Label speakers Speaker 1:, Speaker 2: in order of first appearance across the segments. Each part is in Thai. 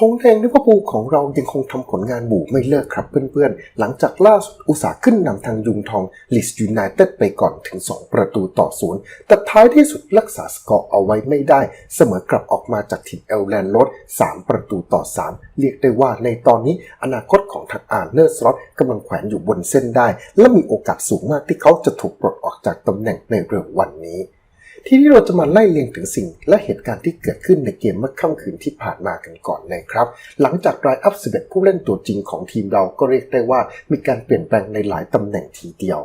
Speaker 1: หงแดงลิเวอร์พูลของเรายังคงทำผลงานบูไม่เลิกครับเพื่อนๆ หลังจากล่าสุดอุตสาห์ขึ้นนำทางยุงทองลิสยูไนเต็ดไปก่อนถึง 2 ประตูต่อศูนย์แต่ท้ายที่สุดรักษาสกอร์เอาไว้ไม่ได้ เสมอกลับออกมาจากทีมเอลแลนด์โรด3 ประตูต่อ 3 เรียกได้ว่าในตอนนี้อนาคตของทางอาร์เนอร์สล็อตกำลังแขวนอยู่บนเส้นได้ และมีโอกาสสูงมากที่เขาจะถูกปลดออกจากตำแหน่งในเร็ววันนี้ ที่นี่เราจะมาไล่เรียงถึงสิ่งและเหตุการณ์ที่เกิดขึ้นในเกมเมื่อค่ำคืนที่ผ่านมากันก่อนเลยครับ หลังจากรายอัพ11ผู้เล่นตัวจริงของทีมเราก็เรียกได้ว่ามีการเปลี่ยนแปลงในหลายตำแหน่งทีเดียว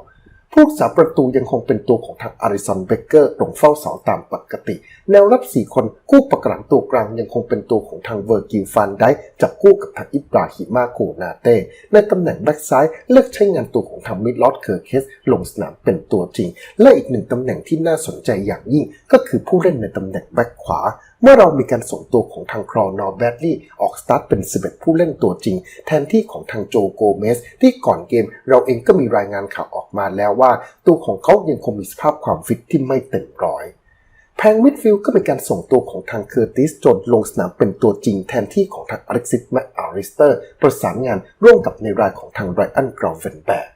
Speaker 1: ผู้รักษาประตูยังคงเป็นตัวของทางอาริสันเบเกอร์ลงเฝ้าเสาตามปกติ แนวรับ 4 คนคู่ประกลังตัวกลางยังคงเป็นตัวของทางเวอร์กิลฟันได้จับคู่กับทางอิบราฮิมาโกนาเต้ในตำแหน่งแบ็กซ้ายเลือกใช้งานตัวของทางมิดลอดเคอร์เคสลงสนามเป็นตัวจริง และอีกหนึ่งตำแหน่งที่น่าสนใจอย่างยิ่งก็คือผู้เล่นในตำแหน่งแบ็กขวา เมื่อเรามีการส่งตัวของทางครอนอร์แบดลี่ออกสตาร์ทเป็น 11 ผู้เล่นตัวจริง แทนที่ของทางโจโกเมส ที่ก่อนเกมเราเองก็มีรายงานข่าวออกมาแล้วว่า ตัวของเขายังคงมีสภาพความฟิตที่ไม่เต็มร้อยแพงมิดฟิลด์ก็เป็นการส่งตัวของทางเคอร์ติสโจนลงสนามเป็นตัวจริงแทนที่ของทางอเล็กซิสแมคอาริสเตอร์ ประสานงานร่วมกับในรายของทางไรอันกราวเวนแบร์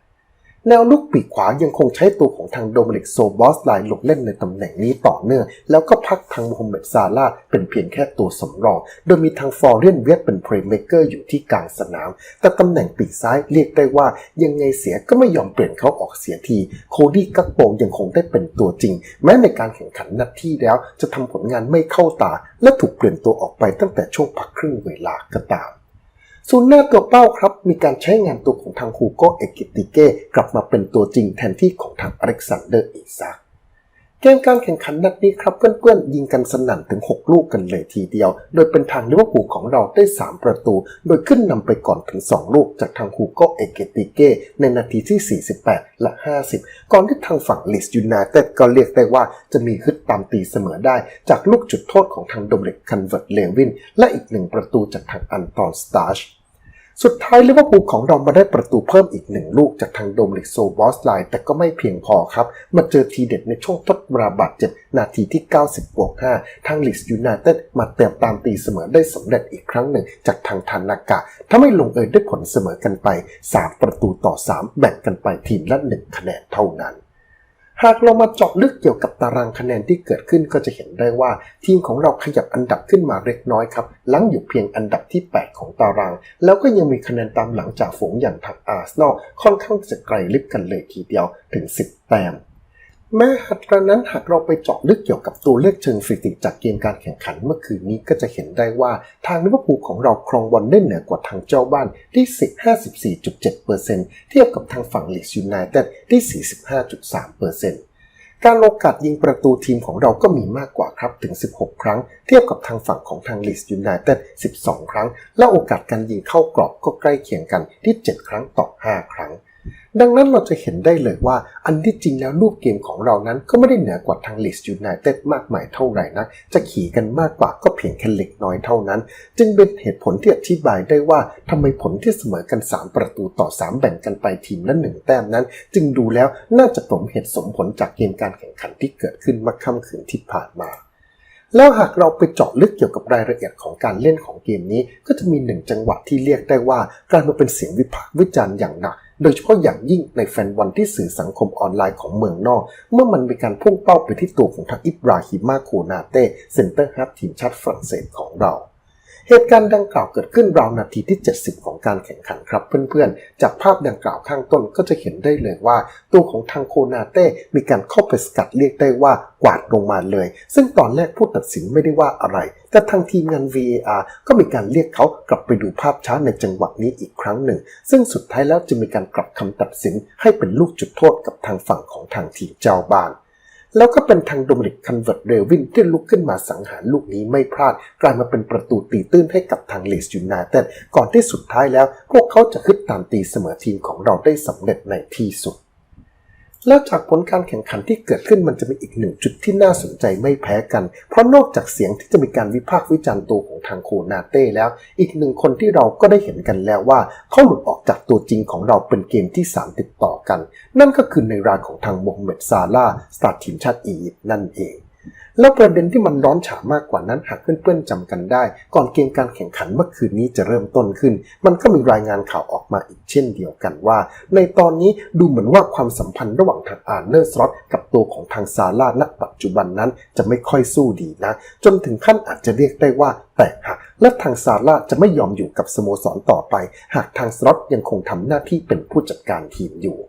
Speaker 1: แนวลุกปีกขวายังคงใช้ตัวของทางโดมินิกโซบอสไลน์ลงเล่นในตำแหน่งนี้ต่อเนื่อง แล้วก็พักทางโมฮัมเหม็ดซาลาเป็นเพียงแค่ตัวสำรอง โดยมีทางฟอร์เรนเวียเป็นเพลย์เมเกอร์อยู่ที่กลางสนาม แต่ตำแหน่งปีกซ้ายเรียกได้ว่ายังไงเสียก็ไม่ยอมเปลี่ยนเขาออกเสียที โคดี้กักโปยังคงได้เป็นตัวจริง แม้ในการแข่งขันนัดที่แล้วจะทำผลงานไม่เข้าตา และถูกเปลี่ยนตัวออกไปตั้งแต่ช่วงพักครึ่งเวลาก็ตาม ศูนย์หน้าตัวเป้าครับ มีการใช้งานตัวของทางฮูโกเอกิติเก้กลับมาเป็นตัวจริงแทนที่ของทางอเล็กซานเดอร์อิซัก กมการแข่งขันนัดนี้ครับเพื่อนๆ ยิงกันสนั่นถึง 6 ลูกกันเลยทีเดียว โดยเป็นทางลิเวอร์พูลของเราได้ 3 ประตู โดยขึ้นนำไปก่อนถึง 2 ลูกจากทางฮูโกเอเกติเก้ในนาทีที่ 48 และ 50 ก่อนที่ทางฝั่งลิสยูไนเต็ดก็เรียกได้ว่าจะมีฮึดตามตีเสมอได้ จากลูกจุดโทษของทางโดมเล็กคันเวิร์ตเลวิน และอีกหนึ่งประตูจากทางอันตอนสตาร์ช สุดท้ายลิเวอร์พูลของเรามาได้ประตูเพิ่มอีกหนึ่งลูกจากทางโดมลิกโซบอสไลน์แต่ก็ไม่เพียงพอครับ มาเจอทีเด็ดในช่วงทดเวลาบาดเจ็บนาทีที่ 90บวก5ทางลิสยูไนเต็ดมาเติมตามตีเสมอได้สำเร็จอีกครั้งหนึ่งจากทางทานากะทำให้ลงเอยด้วยผลเสมอกันไป 3 ประตูต่อ 3 แบ่งกันไปทีมละ1คะแนนเท่านั้น หากเรามาเจาะลึกเกี่ยวกับตารางคะแนนที่เกิดขึ้นก็จะเห็นได้ว่า ทีมของเราขยับอันดับขึ้นมาเล็กน้อยครับลังอยู่เพียงอันดับที่ 8 ของตาราง แล้วก็ยังมีคะแนนตามหลังจากฝูงอย่างทางอาร์เซนอลค่อนข้างจะไกลลิบกันเลยทีเดียวถึง 10 แต้ม แม้หัตรานั้นหากเราไปเจาะลึกเกี่ยวกับตัวเลขเชิงสถิติจากเกมการแข่งขันเมื่อคืนนี้ก็จะเห็นได้ว่าทางลิเวอร์พูลของเราครองบอลได้เหนือกว่าทางเจ้าบ้านที่ 54.7%เทียบกับทางฝั่งลีดยูไนเต็ดที่ 45.3%การโอกาสยิงประตูทีมของเราก็มีมากกว่าครับถึง 16 ครั้ง เทียบกับทางฝั่งของทางลีดยูไนเต็ด 12 ครั้ง และโอกาสการยิงเข้ากรอบก็ใกล้เคียงกันที่ 7 ครั้งต่อ 5 ครั้ง ดังนั้นเราจะเห็นได้เลยว่าอันที่จริงแล้วลูกเกมของเรานั้นก็ไม่ได้เหนือกว่าทางลีดยูไนเต็ดมากมายเท่าไหร่นะจะขี่กันมากกว่าก็เพียงแค่เล็กน้อยเท่านั้น จึงเป็นเหตุผลที่อธิบายได้ว่าทำไมผลที่เสมอกัน 3 ประตูต่อ 3 แบ่งกันไปทีมละหนึ่งแต้มนั้น จึงดูแล้วน่าจะสมเหตุสมผลจากเกมการแข่งขันที่เกิดขึ้นเมื่อค่ำคืนที่ผ่านมา แล้วหากเราไปเจาะลึกเกี่ยวกับรายละเอียดของการเล่นของเกมนี้ ก็จะมีหนึ่งจังหวะที่เรียกได้ว่าการมาเป็นเสียงวิพากษ์วิจารณ์อย่างหนัก โดยเฉพาะอย่างยิ่งในแฟนบอลที่สื่อสังคมออนไลน์ของเมืองนอก เมื่อมันมีการพุ่งเป้าไปที่ตัวของทางอิบราฮิมาโคนาเต้เซนเตอร์ฮับทีมชาติฝรั่งเศสของเรา เหตุการณ์ดังกล่าวเกิดขึ้นราวนาทีที่ 70 ของการแข่งขันครับเพื่อนๆ จากภาพดังกล่าวข้างต้นก็จะเห็นได้เลยว่า ตัวของทางโคนาเต้มีการเข้าไปสกัดเรียกได้ว่ากวาดลงมาเลย ซึ่งตอนแรกผู้ตัดสินไม่ได้ว่าอะไร แต่ทางทีมงาน VAR ก็มีการเรียกเขากลับไปดูภาพช้าในจังหวะนี้อีกครั้งหนึ่ง ซึ่งสุดท้ายแล้วจะมีการกลับคำตัดสินให้เป็นลูกจุดโทษกับทางฝั่งของทางทีมเจ้าบ้าน แล้วก็เป็นทางโดมินิกคันเวิร์ตเรวินที่ลุกขึ้นมาสังหารลูกนี้ไม่พลาด กลายมาเป็นประตูตีตื้นให้กับทางเลสยูไนเต็ดก่อนที่สุดท้ายแล้ว พวกเขาจะขึ้นตามตีเสมอทีมของเราได้สำเร็จในที่สุด แล้วจากผลการแข่งขันที่เกิดขึ้นมันจะมีอีกหนึ่งจุดที่น่าสนใจไม่แพ้กัน เพราะนอกจากเสียงที่จะมีการวิพากษ์วิจารณ์ตัวของทางโคนาเต้แล้ว อีกหนึ่งคนที่เราก็ได้เห็นกันแล้วว่า เขาหลุดออกจากตัวจริงของเราเป็นเกมที่ 3 ติดต่อกัน นั่นก็คือในรายของทางโมฮัมเหม็ดซาลาสตาร์ทีมชาติอียิปต์นั่นเอง แล้วประเด็นที่มันร้อนฉามากกว่านั้นหากเพื่อนๆจำกันได้ ก่อนเกมการแข่งขันเมื่อคืนนี้จะเริ่มต้นขึ้น มันก็มีรายงานข่าวออกมาอีกเช่นเดียวกันว่า ในตอนนี้ดูเหมือนว่าความสัมพันธ์ระหว่างทางอาร์เนอร์สล็อตกับตัวของทางซาร่าณปัจจุบันนั้นจะไม่ค่อยสู้ดีนะ จนถึงขั้นอาจจะเรียกได้ว่าแตกหักและทางซาร่าจะไม่ยอมอยู่กับสโมสรต่อไป หากทางสล็อตยังคงทำหน้าที่เป็นผู้จัดการทีมอยู่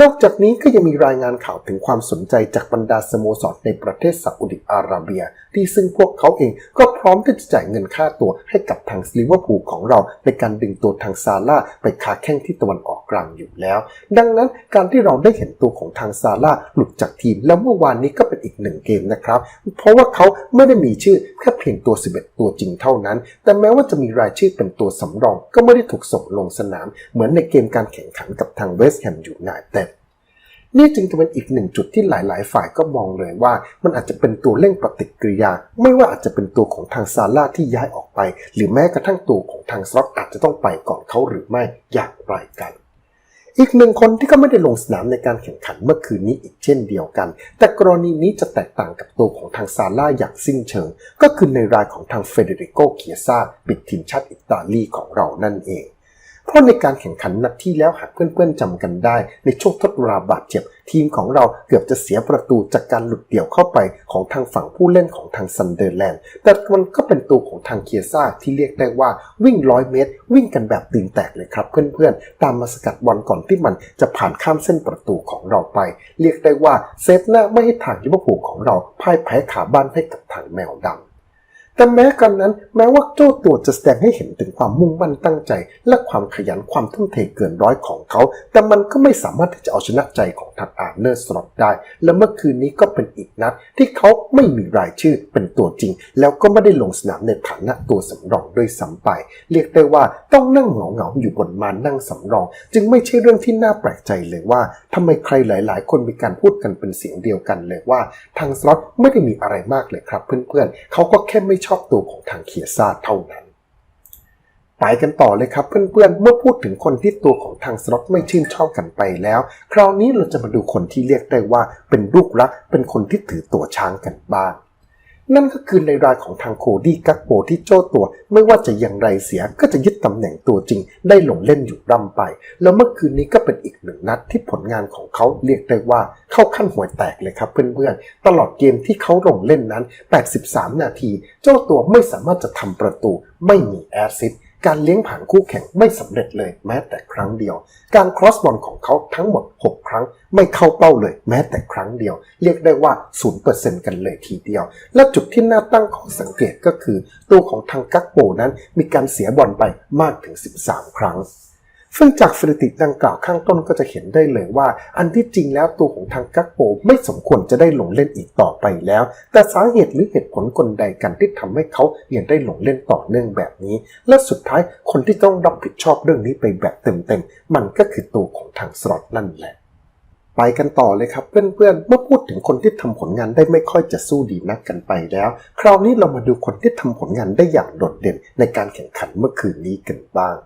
Speaker 1: นอกจากนี้ก็ยังมีรายงานข่าวถึงความสนใจจากบรรดาสโมสรในประเทศซาอุดิอาระเบีย ที่ซึ่งพวกเขาเองก็พร้อมที่จะจ่ายเงินค่าตัวให้กับทางลิเวอร์พูลของเรา ในการดึงตัวทางซาร่าไปค้าแข้งที่ตะวันออกกลางอยู่แล้ว ดังนั้นการที่เราได้เห็นตัวของทางซาร่าหลุดจากทีม แล้วเมื่อวานนี้ก็เป็นอีกหนึ่งเกมนะครับ เพราะว่าเขาไม่ได้มีชื่อแค่เพียงตัว 11 ตัวจริงเท่านั้น แต่แม้ว่าจะมีรายชื่อเป็นตัวสำรอง ก็ไม่ได้ถูกส่งลงสนาม เหมือนในเกมการแข่งขันกับทางเวสต์แฮมยูไนเต็ด นี่จึงจะเป็นอีกหนึ่งจุดที่หลาย ๆ ฝ่ายก็มองเลยว่า มันอาจจะเป็นตัวเร่งปฏิกิริยา ไม่ว่าอาจจะเป็นตัวของทางซาร่าที่ย้ายออกไป หรือแม้กระทั่งตัวของทางสล็อตอาจจะต้องไปก่อนเขาหรือไม่อย่างไรกันอีกหนึ่งคนที่ก็ไม่ได้ลงสนามในการแข่งขันเมื่อคืนนี้อีกเช่นเดียวกัน แต่กรณีนี้จะแตกต่างกับตัวของทางซาร่าอย่างสิ้นเชิง ก็คือในรายของทางเฟเดริโกเคียซาปิดทีมชาติอิตาลีของเรานั่นเอง เพราะในการแข่งขันนัดที่แล้วหากเพื่อนๆจำกันได้ ในช่วงทดเวลาบาดเจ็บ ทีมของเราเกือบจะเสียประตูจากการหลุดเดี่ยวเข้าไปของทางฝั่งผู้เล่นของทางซันเดอร์แลนด์ แต่มันก็เป็นตัวของทางเคียซ่าที่เรียกได้ว่าวิ่งร้อยเมตร วิ่งกันแบบตีนแตกเลยครับเพื่อนๆ ตามมาสกัดบอลก่อนที่มันจะผ่านข้ามเส้นประตูของเราไป เรียกได้ว่าเซฟหน้าไม่ให้ทางลิเวอร์พูลของเราพ่ายแพ้ขาบ้านให้กับทางแมวดำ แต่แม้กันนั้น แม้ว่าเจ้าตัวจะแสดงให้เห็นถึงความมุ่งมั่นตั้งใจ และความขยันความทุ่มเทเกินร้อยของเขา แต่มันก็ไม่สามารถที่จะเอาชนะใจของทางอาร์เนอร์สล็อตได้ และเมื่อคืนนี้ก็เป็นอีกนัดที่เขาไม่มีรายชื่อเป็นตัวจริง แล้วก็ไม่ได้ลงสนามในฐานะตัวสำรองด้วยซ้ำไป เรียกได้ว่าต้องนั่งเหงาเหงาๆอยู่บนมานั่งสำรอง จึงไม่ใช่เรื่องที่น่าแปลกใจเลยว่าทำไมใครหลาย ๆ คนมีการพูดกันเป็นเสียงเดียวกันเลยว่า ทางสล็อตไม่ได้มีอะไรมากเลยครับ เพื่อนๆเขาก็แค่ไม่ชอบตัวของทางเคียซ่าเท่านั้น ไปกันต่อเลยครับเพื่อนๆ เมื่อพูดถึงคนที่ตัวของทางสล็อตไม่ชื่นชอบกันไปแล้ว คราวนี้เราจะมาดูคนที่เรียกได้ว่าเป็นลูกรัก เป็นคนที่ถือตัวช้างกันบ้าง นั่นก็คือในรายของทางโคดี้กักโปที่โจ้ตัว ไม่ว่าจะอย่างไรเสียก็จะยึดตำแหน่งตัวจริง ได้ลงเล่นอยู่ร่ำไป แล้วเมื่อคืนนี้ก็เป็นอีกหนึ่งนัดที่ผลงานของเขาเรียกได้ว่าเข้าขั้นหัวแตกเลยครับเพื่อนๆ ตลอดเกมที่เขาลงเล่นนั้น 83 นาที เจ้าตัวไม่สามารถจะทำประตู ไม่มีแอสซิสต์ การเลี้ยงผ่านคู่แข่งไม่สำเร็จเลยแม้แต่ครั้งเดียว การครอสบอลของเขาทั้งหมด 6 ครั้งไม่เข้าเป้าเลยแม้แต่ครั้งเดียว เรียกได้ว่า 0%กันเลยทีเดียว และจุดที่น่าตั้งข้อสังเกตก็คือ ตัวของทางกักโปนั้นมีการเสียบอลไปมากถึง 13 ครั้ง ซึ่งจากสถิติดังกล่าวข้างต้นก็จะเห็นได้เลยว่า อันที่จริงแล้วตัวของทางกักโปไม่สมควรจะได้ลงเล่นอีกต่อไปแล้ว แต่สาเหตุหรือเหตุผลกลใดกันที่ทำให้เขายังได้ลงเล่นต่อเนื่องแบบนี้ และสุดท้ายคนที่ต้องรับผิดชอบเรื่องนี้ไปแบบเต็มๆมันก็คือตัวของทางสล็อตนั่นแหละไปกันต่อเลยครับเพื่อนๆ เมื่อพูดถึงคนที่ทำผลงานได้ไม่ค่อยจะสู้ดีนักกันไปแล้ว คราวนี้เรามาดูคนที่ทำผลงานได้อย่างโดดเด่นในการแข่งขันเมื่อคืนนี้กันบ้าง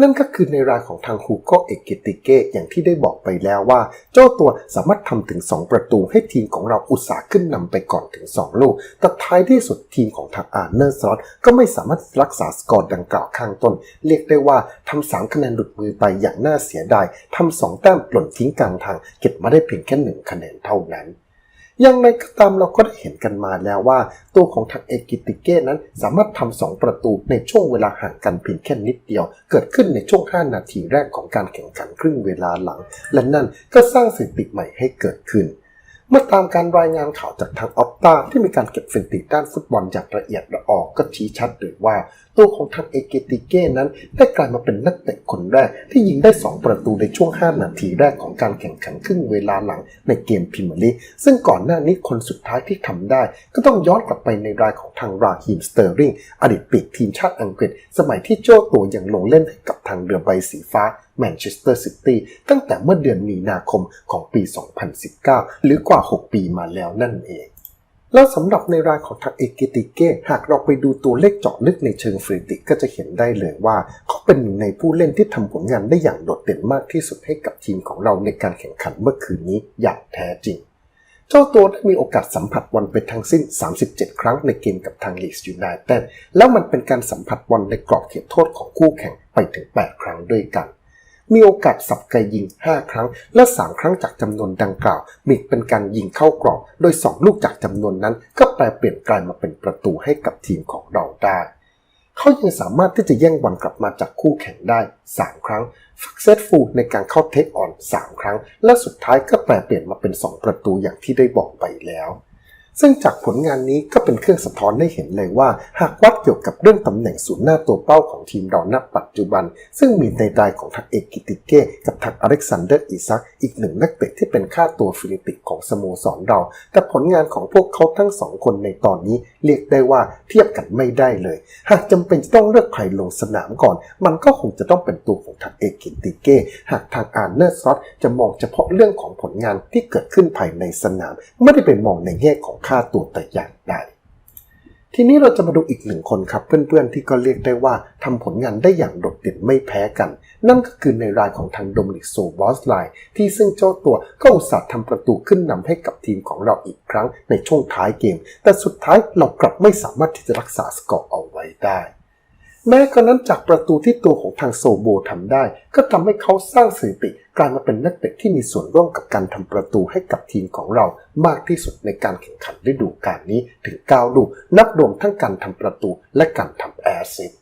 Speaker 1: นั่นก็คือในรายของทางฮูโกเอกิติเกอย่างที่ได้บอกไปแล้วว่า เจ้าตัวสามารถทำถึง 2 ประตูให้ทีมของเราอุตสาห์ขึ้นนำไปก่อนถึง 2 ลูก แต่ท้ายที่สุดทีมของทางอาร์เนอร์ซอตก็ไม่สามารถรักษาสกอร์ดังกล่าวข้างต้น เรียกได้ว่าทำสามคะแนนหลุดมือไปอย่างน่าเสียดายทำสองแต้มหล่นทิ้งกลางทาง เก็บมาได้เพียงแค่หนึ่งคะแนนเท่านั้น อย่างไรก็ตามเราก็ได้เห็นกันมาแล้วว่า ตัวของทางเอกิติเก้นั้นสามารถทำสองประตูในช่วงเวลาห่างกันเพียงแค่นิดเดียว เกิดขึ้นในช่วง 5 นาทีแรกของการแข่งขันครึ่งเวลาหลัง และนั่นก็สร้างสถิติใหม่ให้เกิดขึ้นเมื่อตามการรายงานข่าวจากทางออปตาที่มีการเก็บสถิติด้านฟุตบอลอย่างละเอียดละออกก็ชี้ชัดเลยว่า ตัวของทางเอเกติเก้นั้น ได้กลายมาเป็นนักเตะคนแรก ที่ยิงได้ 2 ประตูในช่วง 5 นาทีแรกของการแข่งขันครึ่งเวลาหลังในเกมพรีเมียร์ลีซึ่งก่อนหน้านี้คนสุดท้ายที่ทำได้ ก็ต้องย้อนกลับไปในรายของทางราฮีมสเตอร์ริงอดีตปีกทีมชาติอังกฤษ สมัยที่โจ้ตัวยังลงเล่นให้กับทางเรือใบสีฟ้าแมนเชสเตอร์ซิตี้ตั้งแต่เมื่อเดือนมีนาคมของปี 2019 หรือกว่า 6 ปีมาแล้วนั่นเอง แล้วสำหรับในรายของทางเอกิติเก้หากเราไปดูตัวเลขเจาะลึกในเชิงสถิติก็จะเห็นได้เลยว่า เขาเป็นหนึ่งในผู้เล่นที่ทำผลงานได้อย่างโดดเด่นมากที่สุดให้กับทีมของเราในการแข่งขันเมื่อคืนนี้อย่างแท้จริง เจ้าตัวได้มีโอกาสสัมผัสบอลไปทั้งสิ้น 37 ครั้งในเกมกับทางลีสยูไนเต็ดแล้วมันเป็นการสัมผัสบอลในกรอบเขตโทษของคู่แข่งไปถึง 8 ครั้งด้วยกัน มีโอกาสสับไกยิง 5 ครั้ง และ 3 ครั้งจากจำนวนดังกล่าว มีเป็นการยิงเข้ากรอบ โดย 2 ลูกจากจำนวนนั้น ก็แปลเปลี่ยนกลายมาเป็นประตูให้กับทีมของเราได้ เขายังสามารถที่จะแย่งบอลกลับมาจากคู่แข่งได้ 3 ครั้ง f ักเซตฟูในการเข้าเทคออน 3 ครั้ง และสุดท้ายก็แปลเปลี่ยนมาเป็น 2 ประตูอย่างที่ได้บอกไปแล้ว ซึ่งจากผลงานนี้ก็เป็นเครื่องสะท้อนให้เห็นเลยว่า หากวัดเกี่ยวกับเรื่องตำแหน่งศูนย์หน้าตัวเป้าของทีมเราณปัจจุบัน ซึ่งมีในดายของทักเอกกิติเก้กับทักอเล็กซานเดอร์อิซักอีกหนึ่งนักเตะที่เป็นค่าตัวฟิลิปิกของสโมสรเรา แต่ผลงานของพวกเขาทั้งสองคนในตอนนี้เรียกได้ว่าเทียบกันไม่ได้เลย หากจำเป็นจะต้องเลือกใครลงสนามก่อน มันก็คงจะต้องเป็นตัวของทักเอกกิติเก้หากทางอาร์เนอร์ซอตจะมองเฉพาะเรื่องของผลงานที่เกิดขึ้นภายในสนาม ไม่ได้ไปมองในแง่ของค่าตัวแต่อย่างใดทีนี้เราจะมาดูอีกหนึ่งคนครับ เพื่อนๆที่ก็เรียกได้ว่าทำผลงานได้อย่างโดดเด่นไม่แพ้กัน นั่นก็คือในรายของทางโดมินิกโซบอสไลน์ที่ซึ่งเจ้าตัวก็อุตส่าห์ทำประตูขึ้นนำให้กับทีมของเราอีกครั้งในช่วงท้ายเกม แต่สุดท้ายเรากลับไม่สามารถที่จะรักษาสกอร์เอาไว้ได้ แม้กระนั้นจากประตูที่ตัวของทางโซโบทำได้ ก็ทำให้เขาสร้างสถิติกลายมาเป็นนักเตะที่มีส่วนร่วมกับการทำประตูให้กับทีมของเรามากที่สุดในการแข่งขันฤดูกาลนี้ถึง 9 ลูก นับรวมทั้งการทำประตูและการทำแอสซิสต์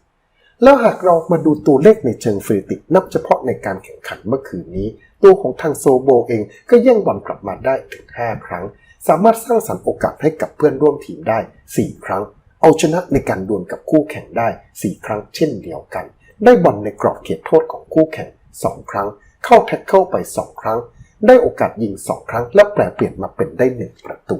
Speaker 1: แล้วหากเรามาดูตัวเลขในเชิงสถิตินับเฉพาะในการแข่งขันเมื่อคืนนี้ ตัวของทางโซโบเองก็แย่งบอลกลับมาได้ถึง 5 ครั้ง สามารถสร้างสรรค์โอกาสให้กับเพื่อนร่วมทีมได้ 4 ครั้ง เอาชนะในการดวลกับคู่แข่งได้ 4 ครั้งเช่นเดียวกัน ได้บอลในกรอบเขตโทษของคู่แข่ง 2 ครั้ง เข้าแท็กเกิลไป 2 ครั้ง ได้โอกาสยิง 2 ครั้ง และแปลเปลี่ยนมาเป็นได้ 1 ประตู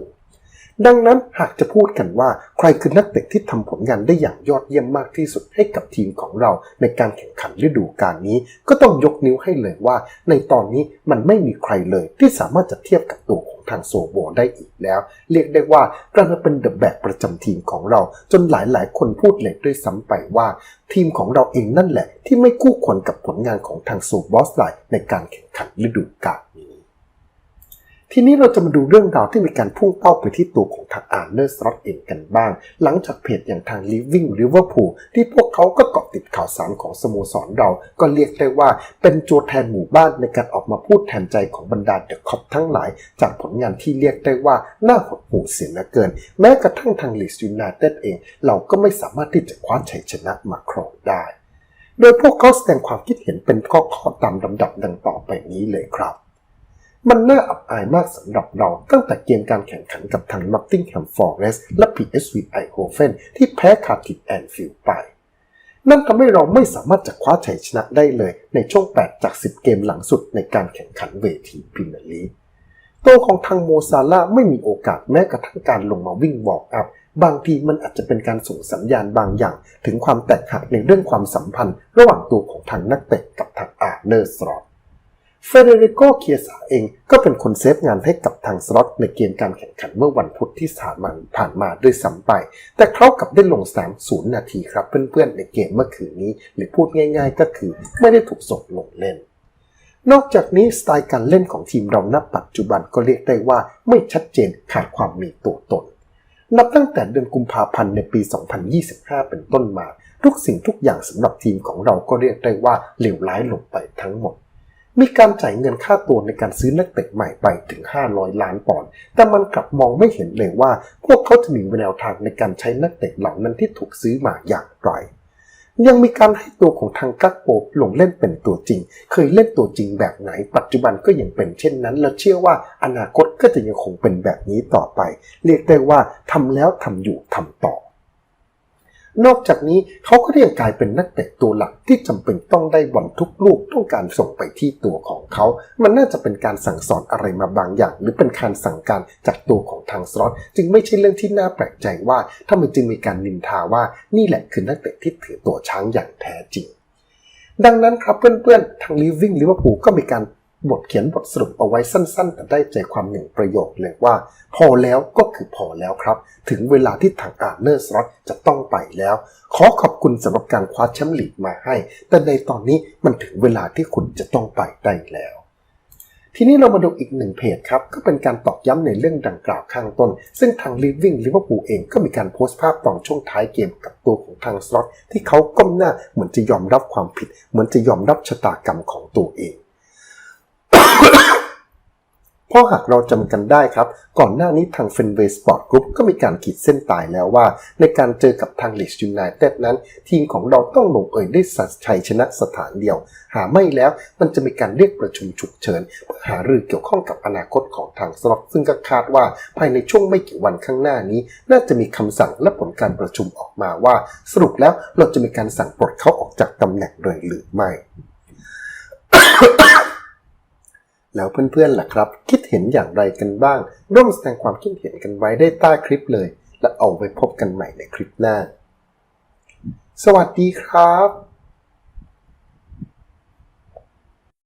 Speaker 1: ดังนั้นหากจะพูดกันว่าใครคือนักเตะที่ทำผลงานได้อย่างยอดเยี่ยมมากที่สุดให้กับทีมของเราในการแข่งขันฤดูกาลนี้ ก็ต้องยกนิ้วให้เลยว่า ในตอนนี้มันไม่มีใครเลยที่สามารถจะเทียบกับตัวของทางโซโบได้อีกแล้ว เรียกได้ว่ากลายมาเป็นเดอะแบกประจำทีมของเรา จนหลายๆ คนพูดเลยด้วยซ้ำไปว่า ทีมของเราเองนั่นแหละ ที่ไม่คู่ควรกับผลงานของทางโซบอสไลน์ในการแข่งขันฤดูกาลนี้ ทีนี้เราจะมาดูเรื่องราวที่มีการพุ่งเป้าไปที่ตัวของทางอาร์เนอร์สล็อตเองกันบ้าง หลังจากเพจอย่างทาง Living Liverpool ที่พวกเขาก็เกาะติดข่าวสารของสโมสรเรา ก็เรียกได้ว่าเป็นตัวแทนหมู่บ้านในการออกมาพูดแทนใจของบรรดาเดอะคอปทั้งหลาย จากผลงานที่เรียกได้ว่าน่าหดหู่เสียเหลือเกิน แม้กระทั่งทางลีสยูไนเต็ดเอง เราก็ไม่สามารถที่จะคว้าชัยชนะมาครองได้ โดยพวกเขาแสดงความคิดเห็นเป็นข้อๆตามลำดับดังต่อไปนี้เลยครับ มันน่าอับอายมากสำหรับเราตั้งแต่เกมการแข่งขันกับทาง Nottingham Forest และ PSV Eindhoven ที่แพ้คาร์ดิฟแอนฟิลไปนั่นทำให้เราไม่สามารถจะคว้าชัยชนะได้เลย ในช่วง 8 จาก 10 เกมหลังสุดในการแข่งขันเวทีพรีเมียร์ลีกตัวของทางโมซาลาไม่มีโอกาสแม้กระทั่งการลงมาวิ่งวอกอัพ บางทีมันอาจจะเป็นการส่งสัญญาณบางอย่าง ถึงความแตกหักในเรื่องความสัมพันธ์ ระหว่างตัวของทางนักเตะกับทางอาร์เนอร์สลอต เฟเดริโกเคียสาเองก็เป็นคนเซฟงานให้กับทางสล็อตในเกมการแข่งขันเมื่อวันพุธที่ผ่านมาผ่านมาด้วยซ้ำไป แต่เขากลับได้ลงสนามศูนย์นาทีครับเพื่อนๆในเกมเมื่อคืนนี้ หรือพูดง่าย ๆ ก็คือไม่ได้ถูกส่งลงเล่น นอกจากนี้สไตล์การเล่นของทีมเราณปัจจุบันก็เรียกได้ว่าไม่ชัดเจนขาดความมีตัวตนนับตั้งแต่เดือนกุมภาพันธ์ในปี 2025 เป็นต้นมา ทุกสิ่งทุกอย่างสำหรับทีมของเราก็เรียกได้ว่าเลวร้ายลงไปทั้งหมด มีการจ่ายเงินค่าตัวในการซื้อนักเตะใหม่ไปถึง 500 ล้านปอนด์ แต่มันกลับมองไม่เห็นเลยว่า พวกเขาจะมีแนวทางในการใช้นักเตะเหล่านั้นที่ถูกซื้อมาอย่างไรยังมีการให้ตัวของทางกักโปลงเล่นเป็นตัวจริง เคยเล่นตัวจริงแบบไหน ปัจจุบันก็ยังเป็นเช่นนั้น และเชื่อว่าอนาคตก็จะยังคงเป็นแบบนี้ต่อไป เรียกได้ว่าทำแล้วทำอยู่ทำต่อ นอกจากนี้เขาก็ยังกลายเป็นนักเตะตัวหลักที่จำเป็นต้องได้บอลทุกลูกต้องการส่งไปที่ตัวของเขา มันน่าจะเป็นการสั่งสอนอะไรมาบางอย่าง หรือเป็นการสั่งการจากตัวของทางสล็อตจึงไม่ใช่เรื่องที่น่าแปลกใจว่าทำไมจึงมีการนินทาว่านี่แหละคือนักเตะที่ถือตัวช้างอย่างแท้จริงดังนั้นครับเพื่อนๆ ทาง Living Liverpool ก็มีการ บทเขียนบทสรุปเอาไว้สั้นๆ แต่ได้ใจความหนึ่งประโยคเลยว่า พอแล้วก็คือพอแล้วครับ ถึงเวลาที่ทางอาร์เนอร์สล็อตจะต้องไปแล้ว ขอขอบคุณสำหรับการคว้าแชมป์ลีกมาให้ แต่ในตอนนี้มันถึงเวลาที่คุณจะต้องไปได้แล้วทีนี้เรามาดูอีกหนึ่งเพจครับ ก็เป็นการตอกย้ำในเรื่องดังกล่าวข้างต้น ซึ่งทาง Living Liverpool เองก็มีการโพสต์ภาพตอนช่วงท้ายเกมกับตัวของทางสล็อตที่เขาก้มหน้าเหมือนจะยอมรับความผิด เหมือนจะยอมรับชะตากรรมของตัวเอง เพราะหากเราจำกันได้ครับ ก่อนหน้านี้ทาง f e n w a y Sport Group ก็มีการขีดเส้นตายแล้วว่า ในการเจอกับทาง Leeds United นั้น ทีมของเราต้องลงเอยด้วยสัชัยชนะสถานเดียว หาไม่แล้วมันจะมีการเรียกประชุมฉุกเฉินเพื่อหารือเกี่ยวข้องกับอนาคตของทางสล็อตซึ่งก็คาดว่าภายในช่วงไม่กี่วันข้างหน้านี้ น่าจะมีคำสั่งและผลการประชุมออกมาว่า สรุปแล้วเราจะมีการสั่งปลดเขาออกจากตำแหน่งเลยหรือไม่ แล้วเพื่อนๆล่ะครับ คิดเห็นอย่างไรกันบ้าง ร่วมแสดงความคิดเห็นกันไว้ได้ใต้คลิปเลย และเอาไว้พบกันใหม่ในคลิปหน้า สวัสดีครับ